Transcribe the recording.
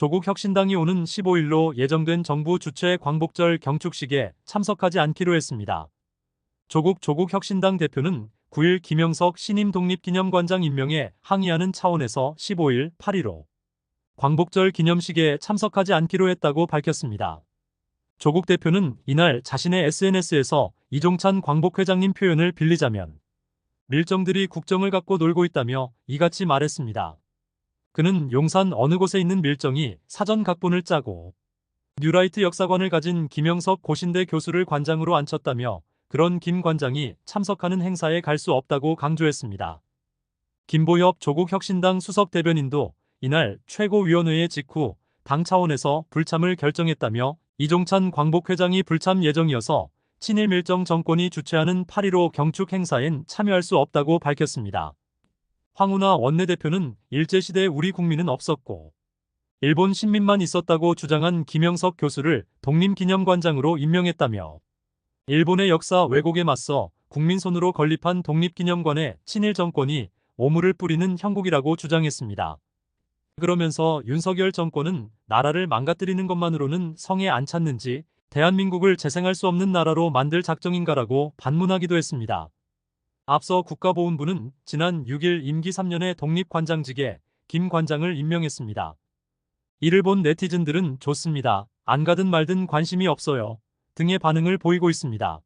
조국 혁신당이 오는 15일로 예정된 정부 주최 광복절 경축식에 참석하지 않기로 했습니다. 조국 조국 혁신당 대표는 9일 김영석 신임 독립기념관장 임명에 항의하는 차원에서 15일 8.15 광복절 기념식에 참석하지 않기로 했다고 밝혔습니다. 조국 대표는 이날 자신의 SNS에서 이종찬 광복회장님 표현을 빌리자면 밀정들이 국정을 갖고 놀고 있다며 이같이 말했습니다. 그는 용산 어느 곳에 있는 밀정이 사전 각본을 짜고 뉴라이트 역사관을 가진 김영석 고신대 교수를 관장으로 앉혔다며 그런 김 관장이 참석하는 행사에 갈 수 없다고 강조했습니다. 김보엽 조국 혁신당 수석 대변인도 이날 최고위원회의 직후 당 차원에서 불참을 결정했다며 이종찬 광복회장이 불참 예정이어서 친일 밀정 정권이 주최하는 8.15 경축 행사엔 참여할 수 없다고 밝혔습니다. 황운하 원내대표는 일제시대 우리 국민은 없었고 일본 식민만 있었다고 주장한 김영석 교수를 독립기념관장으로 임명했다며 일본의 역사 왜곡에 맞서 국민 손으로 건립한 독립기념관에 친일 정권이 오물을 뿌리는 형국이라고 주장했습니다. 그러면서 윤석열 정권은 나라를 망가뜨리는 것만으로는 성에 안 찼는지 대한민국을 재생할 수 없는 나라로 만들 작정인가라고 반문하기도 했습니다. 앞서 국가보훈부는 지난 6일 임기 3년의 독립관장직에 김 관장을 임명했습니다. 이를 본 네티즌들은 좋습니다. 안 가든 말든 관심이 없어요. 등의 반응을 보이고 있습니다.